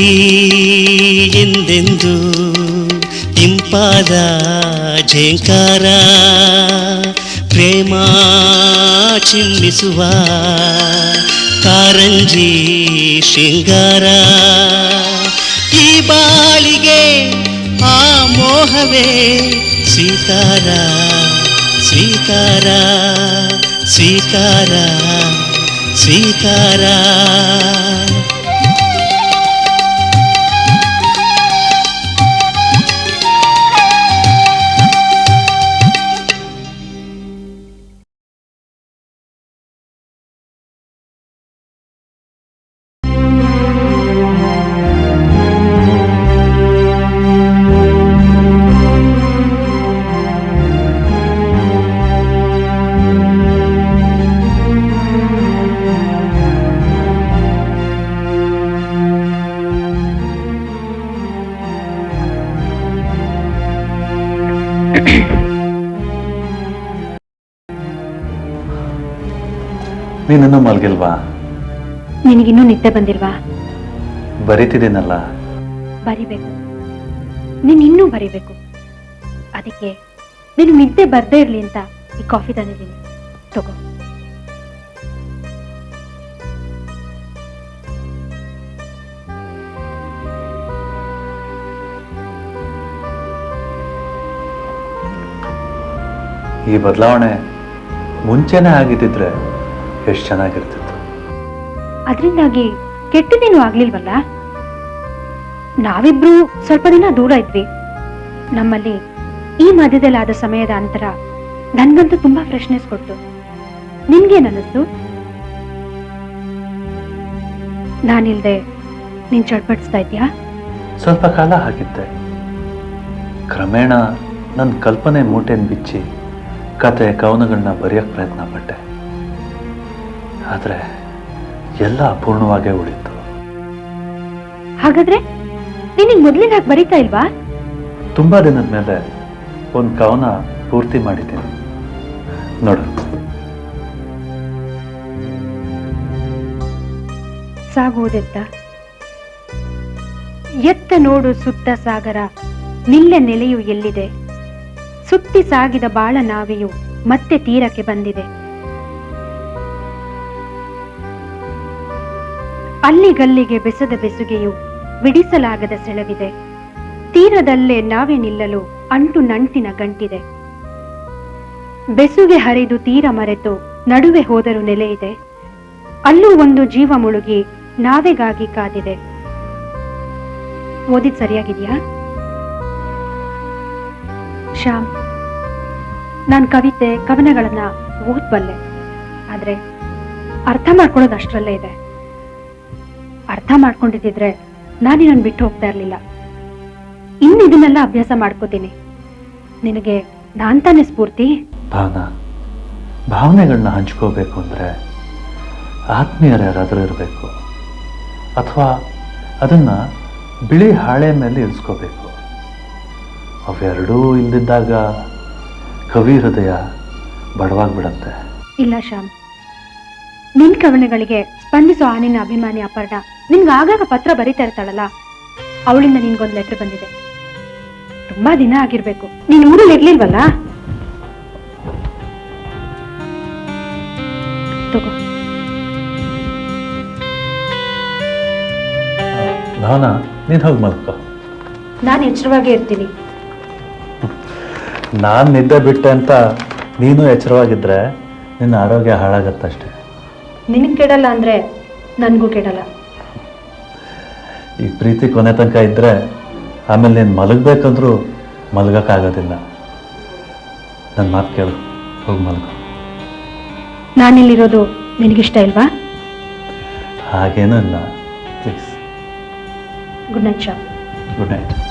ಪ್ರೀತಿ ಎಂದೆಂದು ಇಂಪಾದ ಝೇಂಕಾರ ಪ್ರೇಮ ಚಿಮ್ಮಿಸುವ ಕಾರಂಜಿ ಶೃಂಗಾರ ಈ ಬಾಳಿಗೆ ಆ ಮೋಹವೇ ಸ್ವೀಕಾರ ಸ್ವೀಕಾರ ಸ್ವೀಕಾರ ಸ್ವೀಕಾರ ನೀನಿನ್ನೂ ಮಲ್ಗಿಲ್ವಾ? ನಿನಗಿನ್ನೂ ನಿದ್ದೆ ಬಂದಿಲ್ವಾ? ಬರಿತಿದ್ದೀನಲ್ಲ? ಬರಿಬೇಕು. ನೀನು ಇನ್ನೂ ಬರಿಬೇಕು. ಅದಕ್ಕೆ ನೀನು ನಿದ್ದೆ ಬರ್ದೇ ಇರ್ಲಿ ಅಂತ ಈ ಕಾಫಿ ತಂದಿದ್ದೀನಿ. ತಗೋ. ಈ ಬದಲಾವಣೆ ಮುಂಚೆನೇ ಆಗಿದ್ದಿದ್ರೆ ಎಷ್ಟು ಚೆನ್ನಾಗಿರ್ತಿತ್ತು. ಅದರಿಂದಾಗಿ ಕೆಟ್ಟದೇನು ಆಗ್ಲಿಲ್ವಲ್ಲ? ನಾವಿಬ್ರು ಸ್ವಲ್ಪ ದಿನ ದೂರ ಇದ್ವಿ. ನಮ್ಮಲ್ಲಿ ಈ ಮಧ್ಯದಲ್ಲಿ ಆದ ಸಮಯದ ಅಂತರ ನನ್ಗಂತೂ ತುಂಬಾ ಫ್ರೆಶ್ನೆಸ್ ಕೊಡ್ತು. ನಿನ್ಗೇನ್ ಅನ್ನಿಸ್ತು ನಾನಿಲ್ದೆ ನೀನ್ ಚಡ್ಪಡಿಸ್ತಾ ಇದ್ಯಾ? ಸ್ವಲ್ಪ ಕಾಲ ಹಾಗಿದ್ದೆ. ಕ್ರಮೇಣ ನನ್ನ ಕಲ್ಪನೆ ಮೂಟೆನ್ ಬಿಚ್ಚಿ ಕತೆ ಕವನಗಳನ್ನ ಬರೆಯೋಕ್ಕೆ ಪ್ರಯತ್ನ ಪಟ್ಟೆ. ಆದರೆ ಎಲ್ಲ ಅಪೂರ್ಣವಾಗೇ ಉಳಿತು. ಹಾಗಾದ್ರೆ ನಿನಗ್ ಮೊದ್ಲಿನ ಹಾಗೆ ಬರೀತಾ ಇಲ್ವಾ? ತುಂಬ ದಿನದ ಮೇಲೆ ಒಂದು ಕವನ ಪೂರ್ತಿ ಮಾಡಿದ್ದೀನಿ. ನೋಡು. ಸಾಗುವುದೆತ್ತ ಎತ್ತ ನೋಡು ಸುತ್ತ ಸಾಗರ ನಿಲ್ಲ ನೆಲೆಯು ಎಲ್ಲಿದೆ? ಸುತ್ತಿ ಸಾಗಿದ ಬಾಳ ನಾವೆಯು ಮತ್ತೆ ತೀರಕ್ಕೆ ಬಂದಿದೆ. ಅಲ್ಲಿಗಲ್ಲಿಗೆ ಬೆಸದ ಬೆಸುಗೆಯು ಬಿಡಿಸಲಾಗದ ಸೆಳವಿದೆ. ತೀರದಲ್ಲೇ ನಾವೇ ನಿಲ್ಲಲು ಅಂಟು ನಂಟಿನ ಗಂಟಿದೆ. ಬೆಸುಗೆ ಹರಿದು ತೀರ ಮರೆತು ನಡುವೆ ಹೋದರೂ ನೆಲೆಯಿದೆ. ಅಲ್ಲೂ ಒಂದು ಜೀವ ಮುಳುಗಿ ನಾವೆಗಾಗಿ ಕಾದಿದೆ. ಓದಿದ್ ಸರಿಯಾಗಿದ್ಯಾ? ಶ್ಯಾಮ್, ನಾನು ಕವಿತೆ, ಕವನಗಳನ್ನ ಓದ್ಬಲ್ಲೆ. ಆದ್ರೆ ಅರ್ಥ ಮಾಡ್ಕೊಳ್ಳೋದು ಅಷ್ಟರಲ್ಲೇ ಇದೆ. ಅರ್ಥ ಮಾಡ್ಕೊಂಡಿದ್ರೆ ನಾನು ನನ್ ಬಿಟ್ಟು ಹೋಗ್ತಾ ಇರ್ಲಿಲ್ಲ. ಇನ್ನು ಇದನ್ನೆಲ್ಲ ಅಭ್ಯಾಸ ಮಾಡ್ಕೋತೀನಿ. ನಿನಗೆ ನಾನ್ ತಾನೇ ಸ್ಫೂರ್ತಿ? ಭಾವನಾ ಭಾವನೆಗಳನ್ನ ಹಂಚ್ಕೋಬೇಕು ಅಂದರೆ ಆತ್ಮೀಯರ ಯಾರಾದರೂ ಇರಬೇಕು. ಅಥವಾ ಅದನ್ನ ಬಿಳಿ ಹಾಳೆ ಮೇಲೆ ಇರಿಸ್ಕೋಬೇಕು. ಅವೆರಡೂ ಇಲ್ದಿದ್ದಾಗ ಕವಿ ಹೃದಯ ಬಡವಾಗ್ಬಿಡತ್ತೆ. ಇಲ್ಲ ಶ್ಯಾಮ್ ನಿನ್ ಕವನಗಳಿಗೆ ಸ್ಪಂದಿಸೋ ಆ ನಿನ್ನ ಅಭಿಮಾನಿ ಅಪರ್ಣ ನಿನ್ಗೆ ಆಗಾಗ ಪತ್ರ ಬರೀತಾ ಇರ್ತಾಳಲ್ಲ ಅವಳಿಂದ ನಿನ್ಗೊಂದು ಲೆಟರ್ ಬಂದಿದೆ. ತುಂಬಾ ದಿನ ಆಗಿರ್ಬೇಕು. ನೀನ್ ಊರಲ್ಲಿ ಇರ್ಲಿಲ್ವಲ್ಲ? ತಗೋ. ಭಾವನಾ ನೀನು ಹೋಗಿ ಮಲ್ಕೋ. ನಾನು ಎಚ್ಚರವಾಗೇ ಇರ್ತೀನಿ. ನಾನು ನಿದ್ದೆ ಬಿಟ್ಟೆ ಅಂತ ನೀನು ಎಚ್ಚರವಾಗಿದ್ರೆ ನಿನ್ನ ಆರೋಗ್ಯ ಹಾಳಾಗತ್ತಷ್ಟೆ. ನಿನಗ್ ಕೆಡಲ್ಲ ಅಂದರೆ ನನಗೂ ಕೆಡಲ್ಲ. ಈ ಪ್ರೀತಿ ಕೊನೆ ತನಕ ಇದ್ದರೆ ಆಮೇಲೆ ನೀನು ಮಲಗಬೇಕಂದ್ರೂ ಮಲಗೋಕ್ಕಾಗೋದಿಲ್ಲ. ನನ್ನ ಮಾತು ಕೇಳು. ಹೋಗಿ ಮಲಗು. ನಾನಿಲ್ಲಿರೋದು ನಿನಗಿಷ್ಟ ಇಲ್ವಾ? ಹಾಗೇನೂ ಇಲ್ಲ. ಪ್ಲೀಸ್ ಗುಡ್ ನೈಟ್ ಶಾ ಗುಡ್ ನೈಟ್.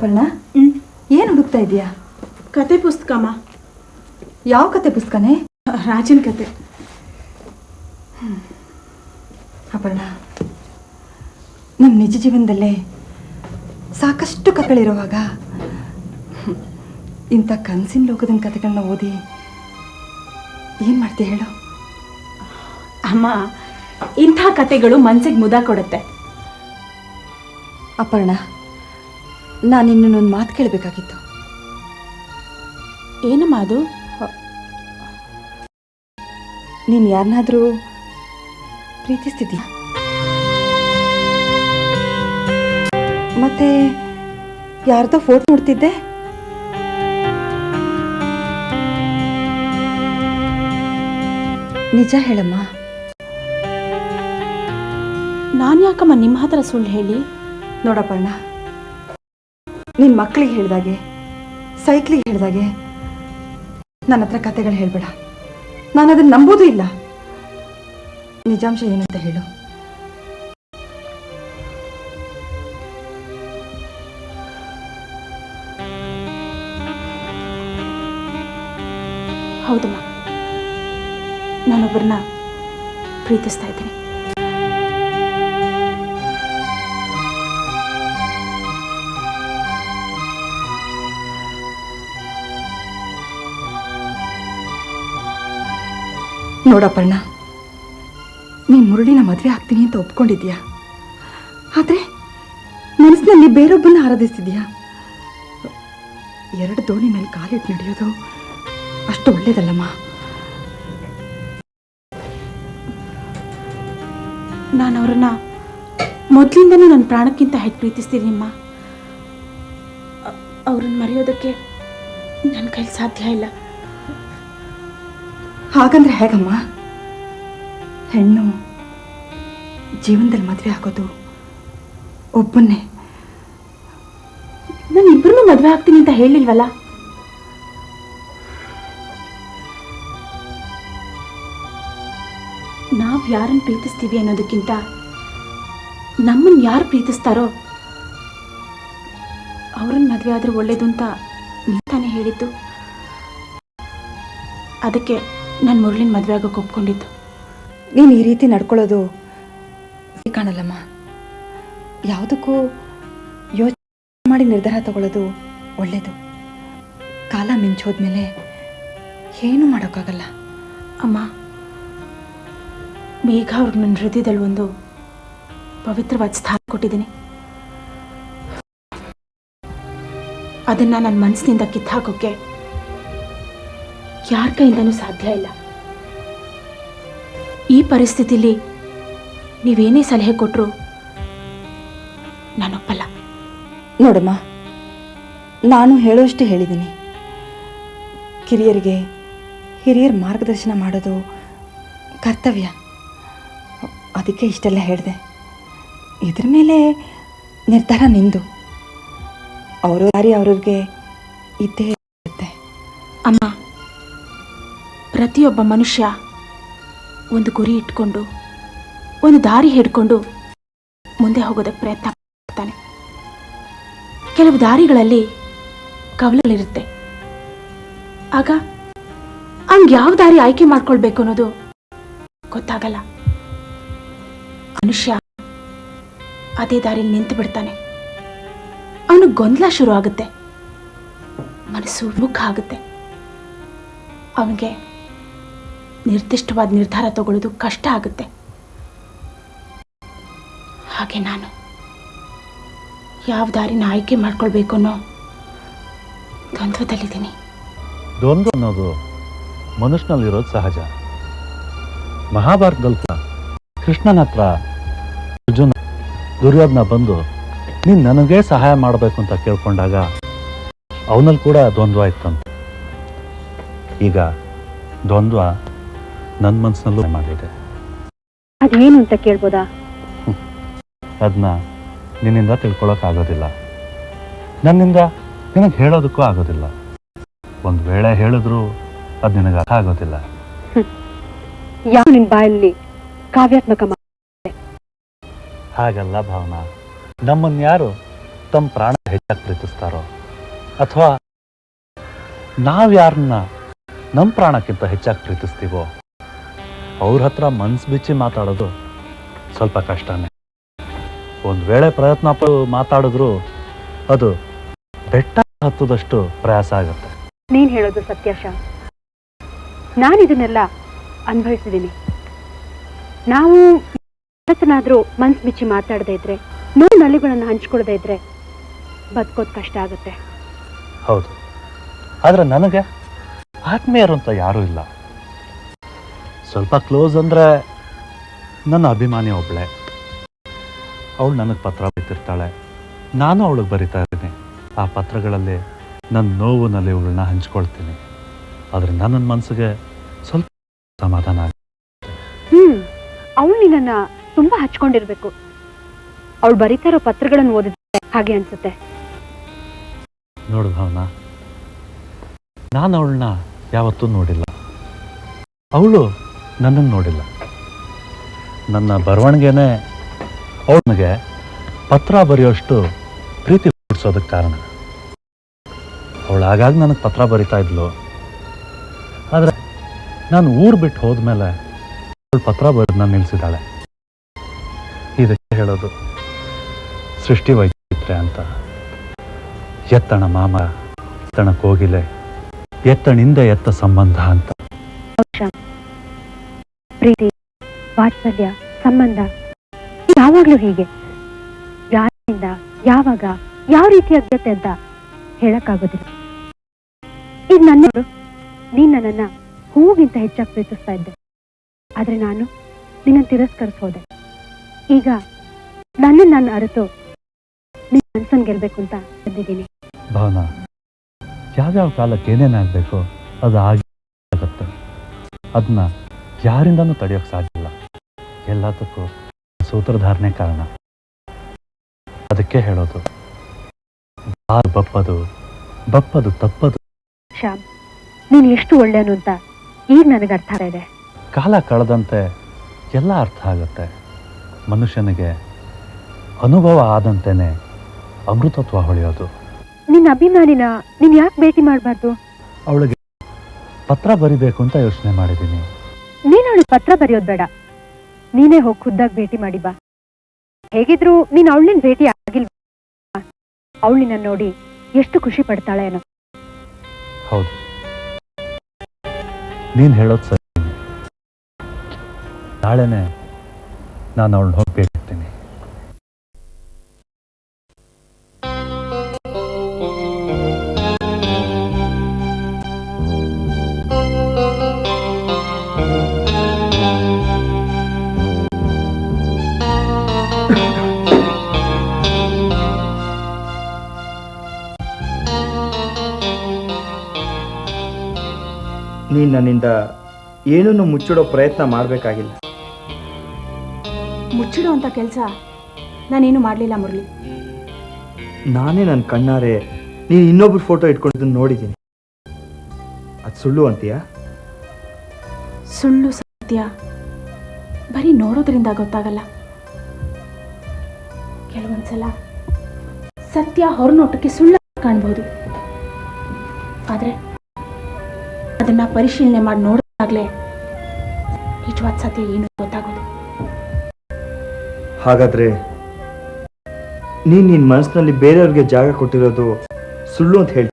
ಅಪರ್ಣ ಏನು ಹುಡುಕ್ತಾ ಇದೆಯಾ ಕತೆ ಪುಸ್ತಕಮ್ಮ. ಯಾವ ಕತೆ ಪುಸ್ತಕನೇ? ರಾಜನ್ ಕತೆ. ಅಪರ್ಣ ನಮ್ಮ ನಿಜ ಜೀವನದಲ್ಲೇ ಸಾಕಷ್ಟು ಕಥೆಗಳಿರುವಾಗ ಇಂಥ ಕನಸಿನ ಲೋಕದ ಕಥೆಗಳನ್ನ ಓದಿ ಏನು ಮಾಡ್ತೀಯ ಹೇಳು. ಅಮ್ಮ ಇಂಥ ಕತೆಗಳು ಮನಸ್ಸಿಗೆ ಮುದ ಕೊಡುತ್ತೆ. ಅಪರ್ಣ ನಾನು ಇನ್ನೊಂದು ಮಾತು ಕೇಳಬೇಕಾಗಿತ್ತು. ಏನಮ್ಮ ಅದು ನೀನು ಯಾರನ್ನಾದರೂ ಪ್ರೀತಿಸ್ತಿದ್ದೀಯ? ಮತ್ತೆ ಯಾರ್ದೋ ಫೋಟೋ ನೋಡ್ತಿದ್ದೆ? ನಿಜ ಹೇಳಮ್ಮ. ನಾನು ಯಾಕಮ್ಮ ನಿಮ್ಮ ಹತ್ರ ಸುಳ್ಳು ಹೇಳಿ? ನೋಡಪ್ಪಣ್ಣ. ನಿನ್ನ ಮಕ್ಕಳಿಗೆ ಹೇಳಿದಾಗೆ, ಸೈಕ್ಲಿಗೆ ಹೇಳಿದಾಗೆ ನನ್ನ ಹತ್ರ ಕತೆಗಳು ಹೇಳ್ಬೇಡ. ನಾನು ಅದನ್ನ ನಂಬೋದೂ ಇಲ್ಲ. ನಿಜಾಂಶ ಏನಂತ ಹೇಳು. ಹೌದಮ್ಮ ನಾನೊಬ್ಬರನ್ನ ಪ್ರೀತಿಸ್ತಾ ಇದ್ದೀನಿ. ನೋಡಪ್ಪಣ್ಣ ನೀನ್ ಮುರುಳಿನ ಮದುವೆ ಆಗ್ತೀನಿ ಅಂತ ಒಪ್ಕೊಂಡಿದ್ಯಾ ಆದ್ರೆ ಮನಸ್ಸಿನಲ್ಲಿ ಬೇರೊಬ್ಬನ ಆರಾಧಿಸ್ತಿದ್ಯಾ ಎರಡು ದೋಣಿ ಮೇಲೆ ಕಾಲಿಟ್ಟು ನಡೆಯೋದು ಅಷ್ಟು ಒಳ್ಳೇದಲ್ಲಮ್ಮ. ನಾನು ಅವ್ರನ್ನ ಮೊದಲಿಂದನೂ ನನ್ನ ಪ್ರಾಣಕ್ಕಿಂತ ಹೆಚ್ಚು ಪ್ರೀತಿಸ್ತೀನಿಮ್ಮ ಅವ್ರನ್ನ ಮರೆಯೋದಕ್ಕೆ ನನ್ನ ಕೈಲಿ ಸಾಧ್ಯ ಇಲ್ಲ. ಹಾಗಂದ್ರೆ ಹೇಗಮ್ಮ? ಹೆಣ್ಣು ಜೀವನದಲ್ಲಿ ಮದುವೆ ಆಗೋದು ಒಬ್ಬನ್ನೇ. ನಾನು ಇಬ್ಬರನ್ನೂ ಮದುವೆ ಆಗ್ತೀನಿ ಅಂತ ಹೇಳಿಲ್ವಲ್ಲ? ನಾವು ಯಾರನ್ನು ಪ್ರೀತಿಸ್ತೀವಿ ಅನ್ನೋದಕ್ಕಿಂತ ನಮ್ಮನ್ನು ಯಾರು ಪ್ರೀತಿಸ್ತಾರೋ ಅವ್ರನ್ನ ಮದುವೆ ಆದ್ರೆ ಒಳ್ಳೇದು ಅಂತ ತಾನೇ ಹೇಳಿದ್ದು. ಅದಕ್ಕೆ ನಾನು ಮುರಳಿನ ಮದುವೆ ಆಗೋಕೆ ಒಪ್ಕೊಂಡಿದ್ದು. ನೀನು ಈ ರೀತಿ ನಡ್ಕೊಳ್ಳೋದು ಕಾಣಲ್ಲಮ್ಮ. ಯಾವುದಕ್ಕೂ ಯೋಚನೆ ಮಾಡಿ ನಿರ್ಧಾರ ತಗೊಳ್ಳೋದು ಒಳ್ಳೆಯದು ಕಾಲ ಮಿಂಚೋದ್ಮೇಲೆ ಏನೂ ಮಾಡೋಕ್ಕಾಗಲ್ಲ. ಅಮ್ಮ ಬೇಗ ಅವ್ರಿಗೆ ನನ್ನ ಹೃದಯದಲ್ಲಿ ಒಂದು ಪವಿತ್ರವಾದ ಸ್ಥಾನ ಕೊಟ್ಟಿದ್ದೀನಿ. ಅದನ್ನ ನನ್ನ ಮನಸ್ಸಿನಿಂದ ಕಿತ್ತಾಕೋಕ್ಕೆ ಯಾರ ಕೈಯಿಂದನೂ ಸಾಧ್ಯ ಇಲ್ಲ. ಈ ಪರಿಸ್ಥಿತಿಲಿ ನೀವೇನೇ ಸಲಹೆ ಕೊಟ್ಟರು ನಾನೊಪ್ಪಲ್ಲ. ನೋಡಮ್ಮ ನಾನು ಹೇಳೋಷ್ಟು ಹೇಳಿದ್ದೀನಿ. ಕಿರಿಯರಿಗೆ ಹಿರಿಯರ ಮಾರ್ಗದರ್ಶನ ಮಾಡೋದು ಕರ್ತವ್ಯ. ಅದಕ್ಕೆ ಇಷ್ಟೆಲ್ಲ ಹೇಳಿದೆ. ಇದ್ರ ಮೇಲೆ ನಿರ್ಧಾರ ನಿಂದು. ಅವರು ಯಾರಿ ಅವ್ರಿಗೆ ಇದ್ದೇ ಇರುತ್ತೆ. ಅಮ್ಮ ಪ್ರತಿಯೊಬ್ಬ ಮನುಷ್ಯ ಒಂದು ಗುರಿ ಇಟ್ಕೊಂಡು, ಒಂದು ದಾರಿ ಹಿಡ್ಕೊಂಡು ಮುಂದೆ ಹೋಗೋದಕ್ಕೆ ಪ್ರಯತ್ನ ಮಾಡ್ತಾನೆ. ಕೆಲವು ದಾರಿಗಳಲ್ಲಿ ಕವಲುಗಳಿರುತ್ತೆ ಆಗ ಹಂಗೆ ಯಾವ ದಾರಿ ಆಯ್ಕೆ ಮಾಡ್ಕೊಳ್ಬೇಕು ಅನ್ನೋದು ಗೊತ್ತಾಗಲ್ಲ. ಮನುಷ್ಯ ಅದೇ ದಾರಿ ನಿಂತು ಬಿಡ್ತಾನೆ. ಅವನು ಗೊಂದಲ ಶುರು ಆಗುತ್ತೆ ಮನಸ್ಸು ಮುಖ ಆಗುತ್ತೆ ಅವನಿಗೆ ನಿರ್ದಿಷ್ಟವಾದ ನಿರ್ಧಾರ ತಗೊಳ್ಳೋದು ಕಷ್ಟ ಆಗುತ್ತೆ. ಹಾಗೆ ನಾನು ಯಾವ ದಾರಿನ ಆಯ್ಕೆ ಮಾಡ್ಕೊಳ್ಬೇಕು ಅನ್ನೋ ದ್ವಂದ್ವದಲ್ಲಿದ್ದೀನಿ. ದ್ವಂದ್ವ ಅನ್ನೋದು ಮನುಷ್ಯನಲ್ಲಿರೋದು ಸಹಜ. ಮಹಾಭಾರತದಲ್ಲಿ ಕೂಡ ಕೃಷ್ಣನ ಹತ್ರ ಅರ್ಜುನ ದುರ್ಯೋಧನ ಬಂದು, ನೀನು ನನಗೆ ಸಹಾಯ ಮಾಡಬೇಕು ಅಂತ ಕೇಳ್ಕೊಂಡಾಗ ಅವನಲ್ಲಿ ಕೂಡ ದ್ವಂದ್ವ ಇತ್ತಂತೆ. ಈಗ ದ್ವಂದ್ವ ನನ್ನ ಮನಸ್ಸಿನಲ್ಲೂ ಮಾಡಿದೆ. ಅದೇನು ಅಂತ ಕೇಳ್ಬೋದಾ? ಅದನ್ನ ನಿನ್ನಿಂದ ತಿಳ್ಕೊಳಕ್ಕಾಗೋದಿಲ್ಲ ನನ್ನಿಂದ ನಿನಗೆ ಹೇಳೋದಕ್ಕೂ ಆಗೋದಿಲ್ಲ. ಒಂದು ವೇಳೆ ಹೇಳಿದ್ರು ಅದು ನಿನಗೆ ಅರ್ಥ ಆಗೋದಿಲ್ಲ. ಯಾವ ನಿನ್ನ ಬಾಯಲ್ಲಿ ಕಾವ್ಯಾತ್ಮಕ ಹಾಗಲ್ಲ ಭಾವನಾ. ನಮ್ಮನ್ನ ಯಾರು ತಮ್ಮ ಪ್ರಾಣ ಹೆಚ್ಚಾಗಿ ಪ್ರೀತಿಸ್ತಾರೋ? ಅಥವಾ ನಾವು ಯಾರನ್ನ ನಮ್ಮ ಪ್ರಾಣಕ್ಕಿಂತ ಹೆಚ್ಚಾಗಿ ಪ್ರೀತಿಸ್ತೀವೋ? ಅವ್ರ ಹತ್ರ ಮನ್ಸು ಬಿಚ್ಚಿ ಮಾತಾಡೋದು ಸ್ವಲ್ಪ ಕಷ್ಟನೇ. ಒಂದು ವೇಳೆ ಪ್ರಯತ್ನ ಪಟ್ಟು ಮಾತಾಡಿದ್ರು ಅದು ಬೆಟ್ಟ ಹತ್ತದಷ್ಟು ಪ್ರಯಾಸ ಆಗುತ್ತೆ. ನೀನ್ ಹೇಳೋದು ಸತ್ಯಾಶ ನಾನಿದನ್ನೆಲ್ಲ ನಾನು ಇದನ್ನೆಲ್ಲ ಅನುಭವಿಸಿದ್ದೀನಿ ನಾವು ಯಾವತ್ತನಾದ್ರೂ ಮನ್ಸು ಬಿಚ್ಚಿ ಮಾತಾಡದೇ ಇದ್ರೆ ನೋವು ನಲಿಗಳನ್ನು ಹಂಚ್ಕೊಳ್ದೇ ಇದ್ರೆ ಬದುಕೋದು ಕಷ್ಟ ಆಗುತ್ತೆ. ಹೌದು. ಆದ್ರೆ ನನಗೆ ಆತ್ಮೀಯರು ಅಂತ ಯಾರೂ ಇಲ್ಲ. ಸ್ವಲ್ಪ ಕ್ಲೋಸ್ ಅಂದರೆ ನನ್ನ ಅಭಿಮಾನಿ ಒಬ್ಳೆ. ಅವಳು ನನಗೆ ಪತ್ರ ಬರೀತಿರ್ತಾಳೆ ನಾನು ಅವಳಿಗೆ ಬರಿತಾ ಇದ್ದೀನಿ. ಆ ಪತ್ರಗಳಲ್ಲಿ ನನ್ನ ನೋವು ಇವಳನ್ನ ಹಂಚ್ಕೊಳ್ತೀನಿ. ಆದರೆ ನನ್ನ ಮನಸ್ಸಿಗೆ ಸ್ವಲ್ಪ ಸಮಾಧಾನ ಆಗುತ್ತೆ ಹ್ಮ್ ಅವಳು ನಿನ್ನನ್ನು ತುಂಬಾ ಹಚ್ಕೊಂಡಿರ್ಬೇಕು. ಅವಳು ಬರಿತಾ ಇರೋ ಪತ್ರಗಳನ್ನು ಓದಿದ್ರೆ ಹಾಗೆ ಅನ್ಸುತ್ತೆ. ನೋಡು ಭಾವನಾ ನಾನು ಅವಳನ್ನ ಯಾವತ್ತೂ ನೋಡಿಲ್ಲ. ಅವಳು ನನ್ನನ್ನು ನೋಡಿಲ್ಲ. ನನ್ನ ಬರವಣಿಗೆನೇ ಅವನಿಗೆ ಪತ್ರ ಬರೆಯೋಷ್ಟು ಪ್ರೀತಿ ಹುಟ್ಟಿಸೋದಕ್ಕೆ ಕಾರಣ. ಅವಳು ಆಗಾಗ ನನಗೆ ಪತ್ರ ಬರಿತಾ ಇದ್ಲು. ಆದರೆ ನಾನು ಊರು ಬಿಟ್ಟು ಹೋದ್ಮೇಲೆ ಅವಳು ಪತ್ರ ನಾನು ನಿಲ್ಲಿಸಿದಾಳೆ ಇದಕ್ಕೆ ಹೇಳೋದು ಸೃಷ್ಟಿ ವೈಚಿತ್ರ್ಯ ಅಂತ. ಎತ್ತಣ ಮಾಮ, ಎತ್ತಣ ಕೋಗಿಲೆ ಎತ್ತಣಿಂದ ಎತ್ತ ಸಂಬಂಧ ಅಂತ. ಪ್ರೀತಿ, ವಾತ್ಸಲ್ಯ, ಸಂಬಂಧ. ಯಾವಾಗ್ಲೂ ಹೀಗೆ. ಯಾರಿಂದ, ಯಾವಾಗ, ಯಾವ ರೀತಿ ಅಗತ್ಯ ಅಂತ ಹೇಳಕ್ಕಾಗೋದಿಲ್ಲ. ಈಗ ನನ್ನ ನೀನ್ ನನ್ನನ್ನ ಹೂವಿಗಿಂತ ಹೆಚ್ಚಾಗಿ ಪ್ರೀತಿಸ್ತಾ ಇದ್ದೆ. ಆದ್ರೆ ನಾನು ನಿನ್ನ ತಿರಸ್ಕರಿಸೋದೆ ಈಗ ನನ್ನ ನಾನು ಅರಿತು ನಿನ್ ಮನ್ಸನ್ ಗೆಲ್ಬೇಕು ಅಂತ ಬಂದಿದ್ದೀನಿ. ಭಾವನಾ, ಯಾವ್ಯಾವ ಕಾಲಕ್ಕೆ ಏನೇನಾಗಬೇಕು ಅದು ಆಗಿ ಆಗುತ್ತೆ. ಅದನ್ನ ಯಾರಿಂದನೂ ತಡೆಯೋಕೆ ಸಾಧ್ಯ ಇಲ್ಲ. ಎಲ್ಲದಕ್ಕೂ ಸೂತ್ರಧಾರಣೆ ಕಾರಣ. ಅದಕ್ಕೆ ಹೇಳೋದು. ಬಪ್ಪದು ಬಪ್ಪದು ತಪ್ಪದು. ಶ್ಯಾಮ್ ನೀನು ಎಷ್ಟು ಒಳ್ಳೆಯನು ಅಂತ ಈಗ ನನಗೆ ಅರ್ಥ ಇದೆ. ಕಾಲ ಕಳೆದಂತೆ ಎಲ್ಲ ಅರ್ಥ ಆಗುತ್ತೆ. ಮನುಷ್ಯನಿಗೆ ಅನುಭವ ಆದಂತೆನೆ ಅಮೃತತ್ವ ಹೊಳೆಯೋದು. ನಿನ್ನ ಅಭಿಮಾನಿನ ನೀನು ಯಾಕೆ ಭೇಟಿ ಮಾಡಬಾರ್ದು? ಅವಳಿಗೆ ಪತ್ರ ಬರಿಬೇಕು ಅಂತ ಯೋಚನೆ ಮಾಡಿದ್ದೀನಿ. ನೀನ್ ಅವಳಿಗೆ ಪತ್ರ ಬರೆಯೋದ್ ಬೇಡ. ನೀನೇ ಹೋಗಿ ಖುದ್ದಾಗಿ ಭೇಟಿ ಮಾಡಿ ಬಾ. ಹೇಗಿದ್ರು ನೀನ್ ಅವಳಿನ ಭೇಟಿ ಆಗಿಲ್ವಾ? ಅವಳು ನಿನ್ನ ನೋಡಿ ಎಷ್ಟು ಖುಷಿ ಪಡ್ತಾಳೆ ಏನೋ ಹೌದು. ನೀನ್ ಹೇಳೋದು ಸರಿ. ನಾಳೆನೆ ನಾನು ಅವಳನ್ನ ಹೋಗಿ ನೀನು ನನ್ನಿಂದ ಏನನ್ನು ಮುಚ್ಚಿಡೋ ಪ್ರಯತ್ನ ಮಾಡಬೇಕಾಗಿಲ್ಲ. ಮುಚ್ಚಿಡೋ ಅಂತ ಕೆಲಸ ನಾನೇನು ಮಾಡಲಿಲ್ಲ ಮುರಳಿ. ನಾನೇ ನನ್ನ ಕಣ್ಣಾರೆ ನೀನು ಇನ್ನೊಬ್ರು ಫೋಟೋ ಇಟ್ಕೊಂಡಿದ್ದನ್ನು ನೋಡಿದ್ದೀನಿ ಅದು ಸುಳ್ಳು ಅಂತೀಯಾ? ಸುಳ್ಳು ಸತ್ಯ. ಬರೀ ನೋಡೋದ್ರಿಂದ ಗೊತ್ತಾಗಲ್ಲ. ಕೆಲವೊಂದ್ಸಲ ಸತ್ಯ ಹೊರನೋಟಕ್ಕೆ ಸುಳ್ಳು ಕಾಣ್ಬೋದು. ಆದರೆ ಅದನ್ನ ಪರಿಶೀಲನೆ ಮಾಡಿ ನೋಡಿದಾಗಲೇ ನಿಜವಾದ ಸತ್ಯ ಏನು ಗೊತ್ತಾಗೋದು. ಹಾಗಾದ್ರೆ ನೀನು ನಿನ್ನ ಮನಸ್ಸಿನಲ್ಲಿ ಬೇರೆಯವ್ರಿಗೆ ಜಾಗ ಕೊಟ್ಟಿರೋದು ಸುಳ್ಳು ಅಂತ ಹೇಳಿ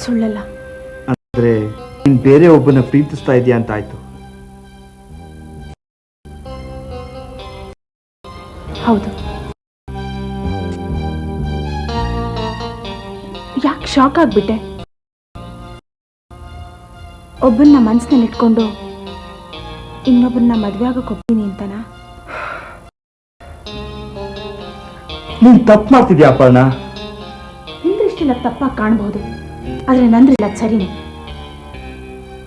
ಸುಳ್ಳಲ್ಲ. ಅಂದರೆ ನೀನು ಬೇರೆ ಒಬ್ಬನ ಪ್ರೀತಿಸ್ತಾ ಇದೆಯಾ ಅಂತ ಆಯ್ತು. ಹೌದು. ಶಾಕ್ ಆಗ್ಬಿಟ್ಟೆ. ಒಬ್ಬನ್ನ ಮನ್ಸಿನಲ್ಲಿ ಇಟ್ಕೊಂಡು ಇನ್ನೊಬ್ಬನ್ನ ಮದ್ವೆ ಆಗಕ್ಕೆ ಒಪ್ತೀನಿ ಅಂತನಾ? ನೀನ್ ತಪ್ಪು ಮಾಡ್ತಿದ್ಯಾ ಅಪ್ಪಣ್ಣ ನಿನ್ ದೃಷ್ಟಿಲ ತಪ್ಪಾಗಿ ಕಾಣಬಹುದು ಆದ್ರೆ ನಂದ್ರಿಲ್ಲ ಅದ್ ಸರಿನೇ.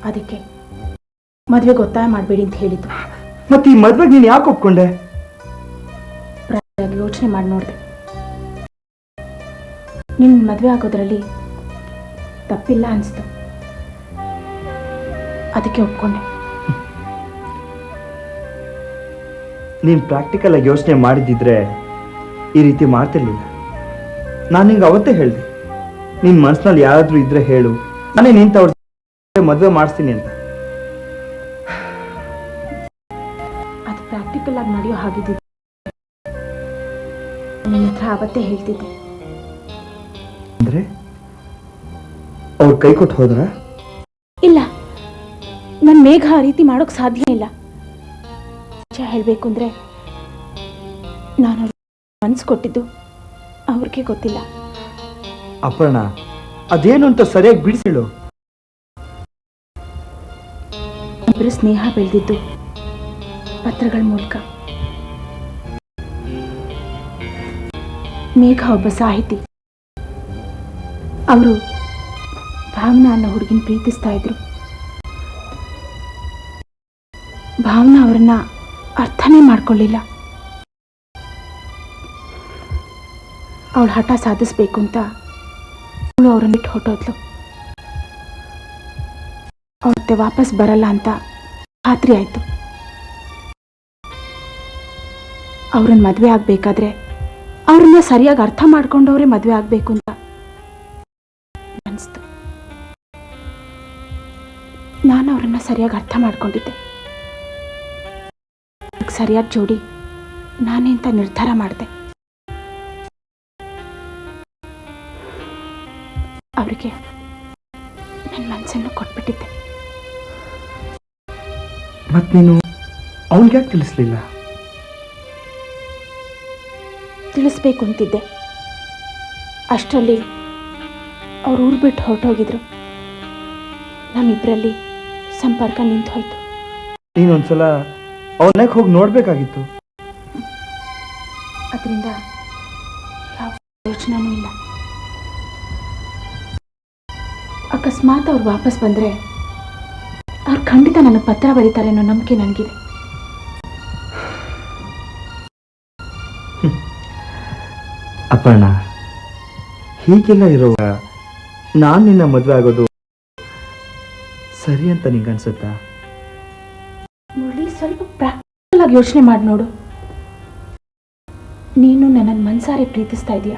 ಅದಕ್ಕೆ ಮದ್ವೆಗೆ ಒತ್ತಾಯ ಮಾಡಬೇಡಿ ಅಂತ ಹೇಳಿದ್ದು. ಮತ್ತೆ ಈ ಮದ್ವೆಗೆ ನೀನ್ ಯಾಕೆ ಒಪ್ಕೊಂಡೆ? ಯೋಚನೆ ಮಾಡಿ ನೋಡಿದೆ. ನಿನ್ ಮದುವೆ ಆಗೋದ್ರಲ್ಲಿ ತಪ್ಪಿಲ್ಲ ಅನಿಸ್ತು. ಅದಕ್ಕೆ ಒಪ್ಕೊಂಡೆ. ನೀನು ಪ್ರಾಕ್ಟಿಕಲ್ ಆಗಿ ಯೋಚನೆ ಮಾಡಿದ್ದಿದ್ರೆ ಈ ರೀತಿ ಮಾಡ್ತಿರ್ಲಿಲ್ಲ ನಾನು ನಿಂಗೆ ಅವತ್ತೇ ಹೇಳಿದೆ. ನಿನ್ನ ಮನಸ್ಸಿನಲ್ಲಿ ಯಾರಾದರೂ ಇದ್ರೆ ಹೇಳು. ನಾನೇ ನಿಂತವ್ರ ಮದುವೆ ಮಾಡಿಸ್ತೀನಿ ಅಂತ. ಅದು ಪ್ರಾಕ್ಟಿಕಲ್ ಆಗಿ ನಡೆಯೋ ಹಾಗಿದ್ದಿದ್ದು. ನಿನ್ನ ಹತ್ರ ಅವತ್ತೇ ಹೇಳ್ತಿದ್ದೆ. ಅಂದರೆ ಅವ್ರು ಕೈ ಕೊಟ್ಟು ಹೋದ್ರ? ಇಲ್ಲ. ನನ್ನ ಮೇಘ ಆ ರೀತಿ ಮಾಡೋಕ್ ಸಾಧ್ಯ ಇಲ್ಲ. ನಿಜ ಹೇಳಬೇಕು ಅಂದರೆ ನಾನು ಮನ್ಸ್ ಕೊಟ್ಟಿದ್ದು ಅವ್ರಿಗೆ ಗೊತ್ತಿಲ್ಲ. ಅಪರ್ಣ ಅದೇನು ಅಂತ ಸರಿಯಾಗಿ ಬಿಡಿಸಿಳು? ಇಬ್ಬರು ಸ್ನೇಹ ಬೆಳೆದಿದ್ದು ಪತ್ರಗಳ ಮೂಲಕ. ಮೇಘ ಒಬ್ಬ ಸಾಹಿತಿ. ಅವರು ಭಾವನಾ ಅನ್ನೋ ಹುಡುಗಿನ ಪ್ರೀತಿಸ್ತಾ ಇದ್ರು. ಭಾವನಾ ಅವರನ್ನ ಅರ್ಥನೇ ಮಾಡ್ಕೊಳ್ಳಿಲ್ಲ. ಅವಳು ಹಠ ಸಾಧಿಸ್ಬೇಕು ಅಂತ ಅವಳು ಅವರನ್ನ ಬಿಟ್ಟು ಹೊಟ್ಟೋದ್ಲು ಅವತ್ತೆ ವಾಪಸ್ ಬರಲ್ಲ ಅಂತ ಖಾತ್ರಿ ಆಯ್ತು. ಅವ್ರನ್ನ ಮದುವೆ ಆಗ್ಬೇಕಾದ್ರೆ ಅವ್ರನ್ನ ಸರಿಯಾಗಿ ಅರ್ಥ ಮಾಡ್ಕೊಂಡವ್ರೆ ಮದುವೆ ಆಗ್ಬೇಕು ಅಂತ ನಾನು ಅವರನ್ನು ಸರಿಯಾಗಿ ಅರ್ಥ ಮಾಡ್ಕೊಂಡಿದ್ದೆ. ಸರಿಯಾದ ಜೋಡಿ ನಾನೇ ಅಂತ ನಿರ್ಧಾರ ಮಾಡಿದೆ. ಅವರಿಗೆ ನನ್ನ ಮನಸ್ಸನ್ನು ಕೊಟ್ಬಿಟ್ಟಿದ್ದೆ. ಮತ್ತೆ ನೀನು ಅವನಿಗೆ ಯಾಕೆ ತಿಳಿಸ್ಲಿಲ್ಲ? ತಿಳಿಸ್ಬೇಕು ಅಂತಿದ್ದೆ. ಅಷ್ಟರಲ್ಲಿ ಅವ್ರು ಊರು ಬಿಟ್ಟು ಹೊರಟೋಗಿದ್ರು. ನಮ್ಮಿಬ್ಬರಲ್ಲಿ ಸಂಪರ್ಕ ನಿಂತು ಹೋಯ್ತು ನೀನೊಂದ್ಸಲ ಅವನಾಗ ಹೋಗಿ ನೋಡ್ಬೇಕಾಗಿತ್ತು. ಅದರಿಂದ ಯಾವ ಯೋಚನೆನೂ ಇಲ್ಲ. ಅಕಸ್ಮಾತ್ ಅವ್ರು ವಾಪಸ್ ಬಂದ್ರೆ ಅವ್ರು ಖಂಡಿತ ನನಗೆ ಪತ್ರ ಬರೀತಾರೆ ಅನ್ನೋ ನಂಬಿಕೆ ನನಗಿದೆ. ಅಪ್ಪಣ್ಣ ಹೀಗೆಲ್ಲ ಇರುವಾಗ ನಾನು ನಿನ್ನ ಮದುವೆ ಆಗೋದು ಸರಿ ಅಂತ ನಿಂಗೆ ಅನ್ಸುತ್ತಾ ಮುರಳಿ ಸ್ವಲ್ಪ ಪ್ರಾಕ್ಟಿಕಲ್ ಆಗಿ ಯೋಚನೆ ಮಾಡಿ ನೋಡು. ನೀನು ನನ್ನ ಮನ್ಸಾರೆ ಪ್ರೀತಿಸ್ತಾ ಇದೀಯ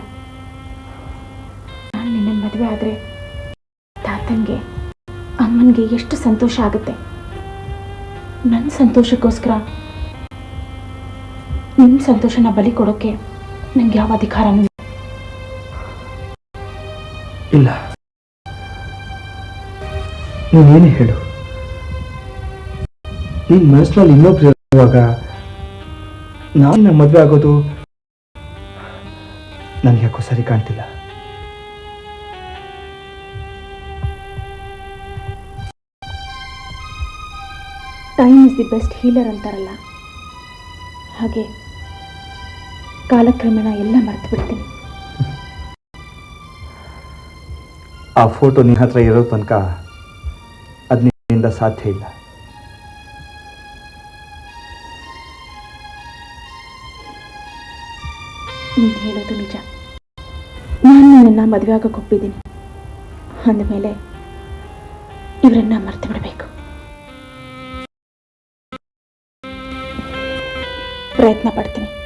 ನಾನು ನಿನ್ನ ಮದುವೆ ಆದರೆ ತಾತನಿಗೆ ಅಮ್ಮನಿಗೆ ಎಷ್ಟು ಸಂತೋಷ ಆಗುತ್ತೆ? ನನ್ನ ಸಂತೋಷಕ್ಕೋಸ್ಕರ ನಿಮ್ಮ ಸಂತೋಷನ ಬಲಿ ಕೊಡೋಕ್ಕೆ ನಂಗೆ ಯಾವ ಅಧಿಕಾರನೂ ಇಲ್ಲ. ನೀನೇನು ಹೇಳು? ನಿನ್ನ ಮನಸ್ಸಿನಲ್ಲಿ ಇನ್ನೊಬ್ರು ಇರುವಾಗ ನಾನು ಮದುವೆ ಆಗೋದು ನನಗೆ ಯಾಕೋ ಸರಿ ಕಾಣ್ತಿಲ್ಲ. Time is the best healer ಅಂತಾರಲ್ಲ. ಹಾಗೆ ಕಾಲಕ್ರಮೇಣ ಎಲ್ಲ ಮರೆತು ಬಿಡ್ತೀನಿ. ಆ ಫೋಟೋ ನಿನ್ನ ಹತ್ರ ಇರೋ ತನಕ ಅದು ಸಾಧ್ಯ ಇಲ್ಲ. ನೀನು ಹೇಳೋದು ನಿಜ. ನಾನು ನಿನ್ನನ್ನು ಮದುವೆ ಆಗಕ್ಕೆ ಒಪ್ಪಿದ್ದೀನಿ. ಅಂದಮೇಲೆ ಇವರನ್ನ ಮರ್ತು ಬಿಡಬೇಕು. ಪ್ರಯತ್ನ ಪಡ್ತೀನಿ.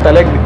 तलेक्ट